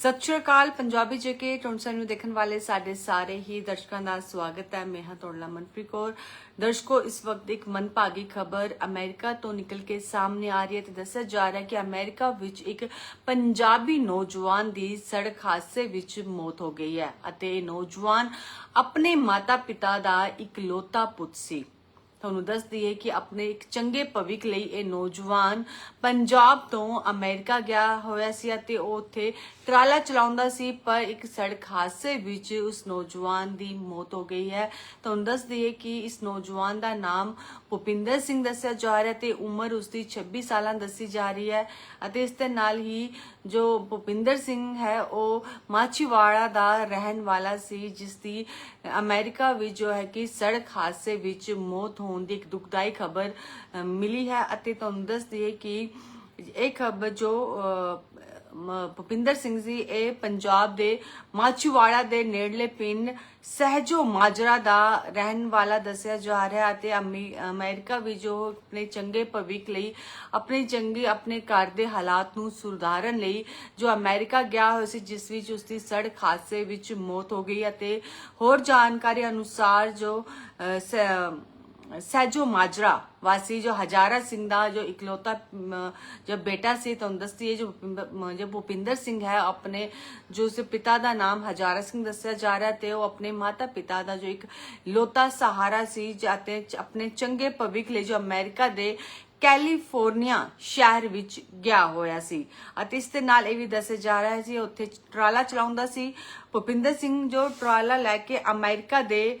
ਸਤਿ ਸ਼੍ਰੀ ਅਕਾਲ, ਪੰਜਾਬੀ ਜੇਕੇ ਟੌਂਸਨ ਨੂੰ ਦੇਖਣ ਵਾਲੇ ਸਾਡੇ ਸਾਰੇ ਹੀ ਦਰਸ਼ਕਾਂ ਦਾ ਸਵਾਗਤ ਹੈ। ਮੈਂ ਹਾਂ ਤੁਹਾਡਾ ਮਨਪ੍ਰੀਤ ਕੌਰ। ਦਰਸ਼ਕੋ, ਇਸ ਵਕਤ ਇੱਕ ਮਨਭਾਗੀ ਖਬਰ ਅਮਰੀਕਾ ਤੋਂ ਨਿਕਲ ਕੇ ਸਾਹਮਣੇ ਆ ਰਹੀ ਹੈ ਤੇ ਦੱਸਿਆ ਜਾ ਰਿਹਾ ਹੈ ਕਿ ਅਮਰੀਕਾ ਵਿੱਚ ਇੱਕ ਪੰਜਾਬੀ ਨੌਜਵਾਨ ਦੀ ਸੜਕ ਹਾਦਸੇ ਵਿੱਚ ਮੌਤ ਹੋ ਗਈ ਹੈ ਅਤੇ ਇਹ ਨੌਜਵਾਨ ਆਪਣੇ ਮਾਤਾ-ਪਿਤਾ ਦਾ ਇਕਲੌਤਾ ਪੁੱਤ ਸੀ। ਤੁਹਾਨੂੰ ਦੱਸ ਦਈਏ ਕਿ ਆਪਣੇ ਇੱਕ ਚੰਗੇ ਭਵਿੱਖ ਲਈ ਇਹ ਨੌਜਵਾਨ ਪੰਜਾਬ ਤੋਂ ਅਮਰੀਕਾ ਗਿਆ ਹੋਇਆ ਸੀ ਅਤੇ ਉਹ ਉੱਥੇ ਟਰਾਲਾ ਚਲਾਉਂਦਾ ਸੀ, ਪਰ ਇੱਕ ਸੜਕ ਹਾਦਸੇ ਵਿੱਚ ਉਸ ਨੌਜਵਾਨ ਦੀ ਮੌਤ ਹੋ ਗਈ ਹੈ। ਤੁਹਾਨੂੰ ਦੱਸ ਦਈਏ ਕਿ ਇਸ ਨੌਜਵਾਨ ਦਾ ਨਾਮ ਭੁਪਿੰਦਰ ਸਿੰਘ ਦੱਸਿਆ ਜਾ ਰਿਹਾ ਤੇ ਉਮਰ ਉਸ ਦੀ 26 ਸਾਲਾਂ ਦੱਸੀ ਜਾ ਰਹੀ ਹੈ ਅਤੇ ਇਸ ਦੇ ਨਾਲ ਹੀ ਜੋ ਭੁਪਿੰਦਰ ਸਿੰਘ ਹੈ, ਉਹ ਮਾਚੀਵਾੜਾ ਦਾ ਰਹਿਣ ਵਾਲਾ ਸੀ, ਜਿਸ ਦੀ ਅਮਰੀਕਾ ਵਿੱਚ ਜੋ ਹੈ ਕਿ ਸੜਕ ਹਾਦਸੇ ਵਿੱਚ ਮੌਤ ਹੋ ਹੋਣ ਦੀ ਇੱਕ ਦੁਖਦਾਈ ਖਬਰ ਮਿਲੀ ਹੈ ਅਤੇ ਤੁਹਾਨੂੰ ਦੱਸ ਦਈਏ ਕਿ ਇਹ ਖਬਰ ਜੋ ਭੁਪਿੰਦਰ ਸਿੰਘ ਜੀ, ਇਹ ਪੰਜਾਬ ਦੇ ਮਾਚੀਵਾੜਾ ਦੇ ਨੇੜਲੇ ਪਿੰਡ ਸਹਿਜੋ ਮਾਜਰਾ ਦਾ ਰਹਿਣ ਵਾਲਾ ਦੱਸਿਆ ਜਾ ਰਿਹਾ ਅਤੇ ਅਮਰੀਕਾ ਵਿੱਚ ਜੋ ਆਪਣੇ ਚੰਗੇ ਭਵਿੱਖ ਲਈ, ਆਪਣੇ ਚੰਗੇ, ਆਪਣੇ ਘਰ ਦੇ ਹਾਲਾਤ ਨੂੰ ਸੁਧਾਰਨ ਲਈ ਜੋ ਅਮਰੀਕਾ ਗਿਆ ਹੋਇਆ ਸੀ, ਜਿਸ ਵਿੱਚ ਉਸ ਦੀ ਸੜਕ ਹਾਦਸੇ ਵਿੱਚ ਮੌਤ ਹੋ ਗਈ ਅਤੇ ਹੋਰ ਜਾਣਕਾਰੀ ਅਨੁਸਾਰ ਜੋ ਸਹਿਜੋ ਮਾਜਰਾ ਵਾਸੀ ਜੋ ਹਜ਼ਾਰਾ ਸਿੰਘ ਦਾ ਜੋ ਇਕਲੌਤਾ ਜੋ ਬੇਟਾ ਸੀ ਤੁਹਾਨੂੰ ਦੱਸਦੀ ਹੈ ਜੋ ਭੁਪਿੰਦਰ- ਜੋ ਭੁਪਿੰਦਰ ਸਿੰਘ ਹੈ ਆਪਣੇ ਜੋ ਉਸ ਪਿਤਾ ਦਾ ਨਾਮ ਹਜ਼ਾਰਾ ਸਿੰਘ ਦੱਸਿਆ ਜਾ ਰਿਹਾ ਤੇ ਉਹ ਆਪਣੇ ਮਾਤਾ ਪਿਤਾ ਦਾ ਜੋ ਇੱਕ ਲੋਤਾ ਸਹਾਰਾ ਸੀ ਜਾਤੇ ਆਪਣੇ ਚੰਗੇ ਭਵਿੱਖ ਲਈ ਜੋ ਅਮਰੀਕਾ ਦੇ ਕੈਲੀਫੋਰਨੀਆ ਸ਼ਹਿਰ ਵਿੱਚ ਗਿਆ ਹੋਇਆ ਸੀ ਅਤੇ ਇਸ ਦੇ ਨਾਲ ਇਹ ਵੀ ਦੱਸਿਆ ਜਾ ਰਿਹਾ ਸੀ ਉੱਥੇ ਟਰਾਲਾ ਚਲਾਉਂਦਾ ਸੀ ਭੁਪਿੰਦਰ ਸਿੰਘ ਜੋ ਟਰਾਲਾ ਲੈ ਕੇ ਅਮਰੀਕਾ ਦੇ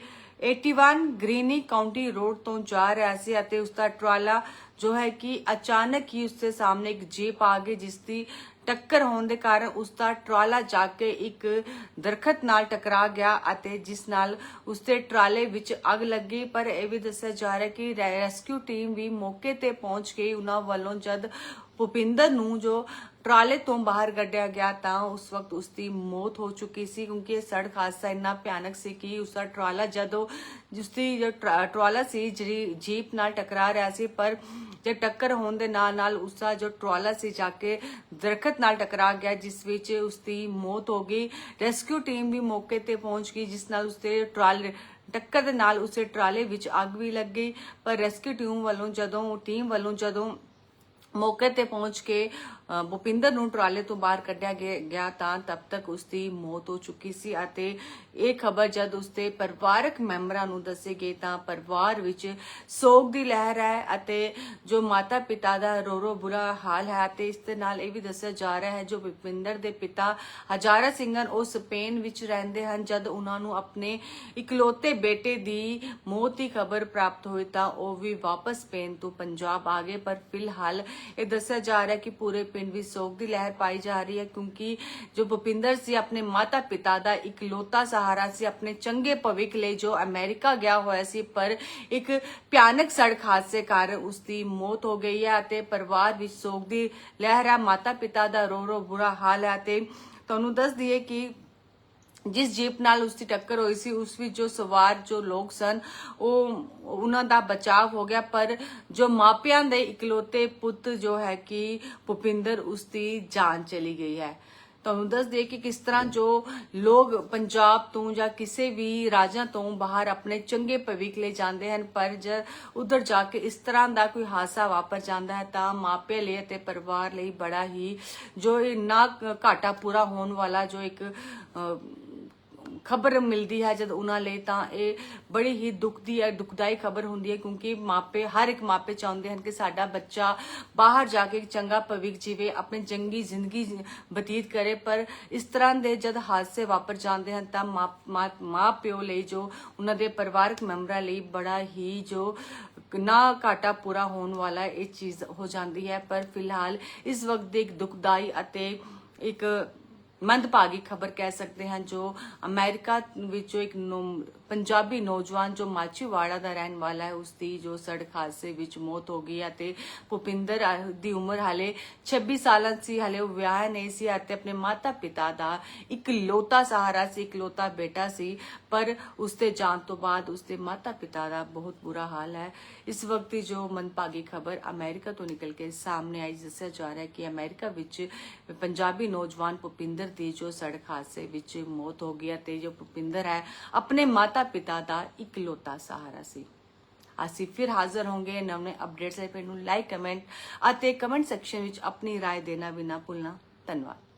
81 ਗ੍ਰੀਨੀ ਕਾਉਂਟੀ ਰੋਡ ਤੋਂ ਜਾ ਰਿਹਾ ਸੀ ਅਤੇ ਉਸ ਦਾ ਟਰਾਲਾ ਜੋ ਹੈ ਕਿ ਅਚਾਨਕ ਹੀ ਉਸ ਦੇ ਸਾਹਮਣੇ ਇੱਕ ਜੀਪ ਆ ਗਈ, ਜਿਸ ਦੀ ਟੱਕਰ ਹੋਣ ਦੇ ਕਾਰਨ ਉਸ ਦਾ ਟਰਾਲਾ ਜਾ ਕੇ ਇੱਕ ਦਰਖਤ ਨਾਲ ਟਕਰਾ ਗਿਆ ਅਤੇ ਜਿਸ ਨਾਲ ਉਸ ਦੇ ਟਰਾਲੇ ਵਿੱਚ ਅੱਗ ਲੱਗੀ। ਪਰ ਇਹ ਵੀ ਦੱਸਿਆ ਜਾ ਰਿਹਾ ਕਿ ਰੈ- ਰੈਸਕਿਊ ਟੀਮ ਵੀ ਮੌਕੇ ਤੇ ਪਹੁੰਚ ਗਈ। ਉਹਨਾਂ ਵੱਲੋਂ ਜਦ ਭੁਪਿੰਦਰ ਨੂੰ ਜੋ ਟਰਾਲੇ ਤੋਂ ਬਾਹਰ ਕੱਢਿਆ ਗਿਆ ਤਾਂ ਉਸ ਵਕਤ ਉਸ ਦੀ ਮੌਤ ਹੋ ਚੁੱਕੀ ਸੀ, ਕਿਉਂਕਿ ਇਹ ਸੜਕ ਹਾਦਸਾ ਇੰਨਾ ਭਿਆਨਕ ਸੀ ਕਿ ਉਸ ਦਾ ਟਰਾਲਾ ਜਦੋਂ ਜਿਸ ਦੀ ਟਰਾਲਾ ਸੀ, ਜਿਹੜੀ ਜੀਪ ਨਾਲ ਟਕਰਾ ਰਿਹਾ ਸੀ, ਪਰ ਜੇ ਟੱਕਰ ਹੋਣ ਦੇ ਨਾਲ ਨਾਲ ਉਸ ਦਾ ਜੋ ਟਰਾਲਾ ਸੀ, ਜਾ ਕੇ ਦਰਖਤ ਨਾਲ ਟਕਰਾ ਗਿਆ, ਜਿਸ ਵਿੱਚ ਉਸ ਦੀ ਮੌਤ ਹੋ ਗਈ। ਰੈਸਕਿਊ ਟੀਮ ਵੀ ਮੌਕੇ ਤੇ ਪਹੁੰਚ ਗਈ, ਜਿਸ ਨਾਲ ਉਸ ਦੇ ਟਰਾਲੇ, ਟੱਕਰ ਦੇ ਨਾਲ ਉਸੇ ਟਰਾਲੇ ਵਿੱਚ ਅੱਗ ਵੀ ਲੱਗ ਗਈ। ਪਰ ਰੈਸਕਿਊ ਟੀਮ ਵੱਲੋਂ ਜਦੋਂ ਟੀਮ ਵੱਲੋਂ ਜਦੋਂ ਮੌਕੇ ਤੇ ਪਹੁੰਚ ਕੇ ਭੁਪਿੰਦਰ ਨੂੰ ਟਰਾਲੇ ਤੋਂ ਬਾਹਰ ਕੱਢਿਆ ਗਿਆ ਤਾਂ ਤਬ ਤੱਕ ਉਸ ਦੀ ਮੌਤ ਹੋ ਚੁੱਕੀ ਸੀ ਅਤੇ ਇਹ ਖਬਰ ਜਦ ਉਸ ਦੇ ਪਰਿਵਾਰਕ ਮੈਂਬਰਾਂ ਨੂੰ ਦੱਸੀ ਗਈ ਤਾਂ ਪਰਿਵਾਰ ਵਿੱਚ ਸੋਗ ਦੀ ਲਹਿਰ ਹੈ ਅਤੇ ਜੋ ਮਾਤਾ ਪਿਤਾ ਦਾ ਰੋ ਰੋ ਬੁਰਾ ਹਾਲ ਹੈ ਤੇ ਇਸ ਦੇ ਨਾਲ ਇਹ ਵੀ ਦੱਸਿਆ ਜਾ ਰਿਹਾ ਹੈ ਜੋ ਭੁਪਿੰਦਰ ਦੇ ਪਿਤਾ ਹਜ਼ਾਰਾ ਸਿੰਘਨ ਉਹ ਸਪੇਨ ਵਿੱਚ ਰਹਿੰਦੇ ਹਨ, ਜਦ ਉਹਨਾਂ ਨੂੰ ਆਪਣੇ ਇਕਲੌਤੇ ਬੇਟੇ ਦੀ ਮੌਤ ਦੀ ਖਬਰ ਪ੍ਰਾਪਤ ਹੋਈ ਤਾਂ ਉਹ ਵੀ ਵਾਪਸ ਸਪੇਨ ਤੋਂ ਪੰਜਾਬ ਆ ਗਏ। ਪਰ ਫਿਲਹਾਲ ਇਹ ਦੱਸਿਆ ਜਾ ਰਿਹਾ ਹੈ ਕਿ ਪੂਰੇ ਪਿੰਡ ਵਿੱਚ ਸੋਗ ਦੀ ਲਹਿਰ ਪਾਈ ਜਾ ਰਹੀ ਹੈ ਕਿਉਂਕਿ ਜੋ ਭੁਪਿੰਦਰ ਸੀ ਆਪਣੇ ਮਾਤਾ ਪਿਤਾ ਦਾ ਇਕਲੌਤਾ ਸਹਾਰਾ ਸੀ, ਆਪਣੇ ਚੰਗੇ ਭਵਿੱਖ ਲਈ ਜੋ ਅਮਰੀਕਾ ਗਿਆ ਹੋਇਆ ਸੀ, ਪਰ ਇੱਕ ਭਿਆਨਕ ਸੜਕ ਹਾਦਸੇ ਕਾਰਨ ਉਸ ਦੀ ਮੌਤ ਹੋ ਗਈ ਹੈ ਅਤੇ ਪਰਿਵਾਰ ਵਿੱਚ ਸੋਗ ਦੀ ਲਹਿਰ ਹੈ ਮਾਤਾ ਪਿਤਾ ਦਾ ਰੋ ਰੋ ਬੁਰਾ ਹਾਲ ਹੈ ਤੇ ਤੁਹਾਨੂੰ ਦੱਸ ਦਈਏ ਕਿ ਜਿਸ ਜੀਪ ਨਾਲ ਉਸ ਦੀ ਟੱਕਰ ਹੋਈ ਸੀ, ਉਸ ਵਿੱਚ ਜੋ ਸਵਾਰ ਜੋ ਲੋਕ ਸਨ, ਉਹ ਉਹਨਾਂ ਦਾ ਬਚਾਅ ਹੋ ਗਿਆ, ਪਰ ਜੋ ਮਾਪਿਆਂ ਦੇ ਇਕਲੌਤੇ ਪੁੱਤ ਜੋ ਹੈ ਕਿ ਭੁਪਿੰਦਰ ਉਸ ਦੀ ਜਾਨ ਚਲੀ ਗਈ ਹੈ। ਤੁਹਾਨੂੰ ਦੱਸ ਦੇ ਕਿ ਕਿਸ ਤਰ੍ਹਾਂ ਜੋ ਲੋਕ ਪੰਜਾਬ ਤੋਂ ਜਾਂ ਕਿਸੇ ਵੀ ਰਾਜਾਂ ਤੋਂ ਬਾਹਰ ਆਪਣੇ ਚੰਗੇ ਭਵਿੱਖ ਲਈ ਜਾਂਦੇ ਹਨ, ਪਰ ਜਦ ਉਧਰ ਜਾ ਕੇ ਇਸ ਤਰ੍ਹਾਂ ਦਾ ਕੋਈ ਹਾਦਸਾ ਵਾਪਰ ਜਾਂਦਾ ਹੈ, ਤਾਂ ਮਾਪੇ ਲਈ ਅਤੇ ਪਰਿਵਾਰ ਲਈ ਬੜਾ ਹੀ ਜੋ ਇਹ ਨਾ ਘਾਟਾ ਪੂਰਾ ਹੋਣ ਵਾਲਾ ਜੋ ਇੱਕ ਖਬਰ ਮਿਲਦੀ ਹੈ ਜਦ ਉਹਨਾਂ ਲਈ, ਤਾਂ ਇਹ ਬੜੀ ਹੀ ਦੁੱਖ ਦੀ ਹੈ, ਦੁਖਦਾਈ ਖਬਰ ਹੁੰਦੀ ਹੈ, ਕਿਉਂਕਿ ਮਾਪੇ, ਹਰ ਇੱਕ ਮਾਪੇ ਚਾਹੁੰਦੇ ਹਨ ਕਿ ਸਾਡਾ ਬੱਚਾ ਬਾਹਰ ਜਾ ਕੇ ਚੰਗਾ ਭਵਿੱਖ ਜੀਵੇ, ਆਪਣੀ ਚੰਗੀ ਜ਼ਿੰਦਗੀ ਬਤੀਤ ਕਰੇ। ਪਰ ਇਸ ਤਰ੍ਹਾਂ ਦੇ ਜਦ ਹਾਦਸੇ ਵਾਪਰ ਜਾਂਦੇ ਹਨ, ਤਾਂ ਮਾਂ ਮਾਂ- ਮਾਂ ਪਿਓ ਲਈ ਜੋ ਉਹਨਾਂ ਦੇ ਪਰਿਵਾਰਕ ਮੈਂਬਰਾਂ ਲਈ ਬੜਾ ਹੀ ਜੋ ਨਾ ਘਾਟਾ ਪੂਰਾ ਹੋਣ ਵਾਲਾ ਇਹ ਚੀਜ਼ ਹੋ ਜਾਂਦੀ ਹੈ। ਪਰ ਫਿਲਹਾਲ ਇਸ ਵਕਤ ਦੀ ਇੱਕ ਦੁਖਦਾਈ ਅਤੇ ਇੱਕ ਮੰਦਭਾਗੀ ਖਬਰ ਕਹਿ ਸਕਦੇ ਹਾਂ ਜੋ ਅਮਰੀਕਾ ਵਿੱਚੋਂ ਇੱਕ ਨੌ- ਪੰਜਾਬੀ ਨੌਜਵਾਨ ਜੋ ਮਾਚੀਵਾੜਾ ਦਾ ਰਹਿਣ ਵਾਲਾ ਹੈ ਉਸ ਦੀ ਜੋ ਸੜਕ ਹਾਦਸੇ ਵਿੱਚ ਮੌਤ ਹੋ ਗਈ ਅਤੇ ਭੁਪਿੰਦਰ ਦੀ ਉਮਰ ਹਾਲੇ 26 ਸਾਲਾਂ ਸੀ, ਹਾਲੇ ਉਹ ਵਿਆਹ ਨਹੀਂ ਸੀ ਅਤੇ ਆਪਣੇ ਮਾਤਾ ਪਿਤਾ ਦਾ ਇਕਲੌਤਾ ਸਹਾਰਾ ਸੀ ਇਕਲੌਤਾ ਬੇਟਾ ਸੀ, ਪਰ ਉਸ ਦੇ ਜਾਣ ਤੋਂ ਬਾਅਦ ਉਸ ਦੇ ਮਾਤਾ ਪਿਤਾ ਦਾ ਬਹੁਤ ਬੁਰਾ ਹਾਲ ਹੈ। ਇਸ ਵਕਤ ਦੀ ਜੋ ਮੰਦਭਾਗੀ ਖਬਰ ਅਮਰੀਕਾ ਤੋਂ ਨਿਕਲ ਕੇ ਸਾਹਮਣੇ ਆਈ, ਦੱਸਿਆ ਜਾ ਰਿਹਾ ਹੈ ਕਿ ਅਮਰੀਕਾ ਵਿੱਚ ਪੰਜਾਬੀ ਨੌਜਵਾਨ ਭੁਪਿੰਦਰ ਦੀ ਜੋ ਸੜਕ ਹਾਦਸੇ ਵਿੱਚ ਮੌਤ ਹੋ ਗਈ ਅਤੇ ਜੋ ਭੁਪਿੰਦਰ ਹੈ, ਆਪਣੇ ਮਾਤਾ ਪਿਤਾ ਦਾ ਇਕਲੌਤਾ ਸਹਾਰਾ ਸੀ ਅਸੀਂ ਫਿਰ ਹਾਜ਼ਰ ਹੋਵਾਂਗੇ ਨਵੇਂ ਅਪਡੇਟਸ ਲਈ ਫਿਰ ਨੂੰ ਲਾਈਕ ਕਮੈਂਟ ਅਤੇ ਕਮੈਂਟ ਸੈਕਸ਼ਨ ਵਿੱਚ ਆਪਣੀ رائے ਦੇਣਾ ਵੀ ਨਾ ਭੁੱਲਣਾ ਧੰਨਵਾਦ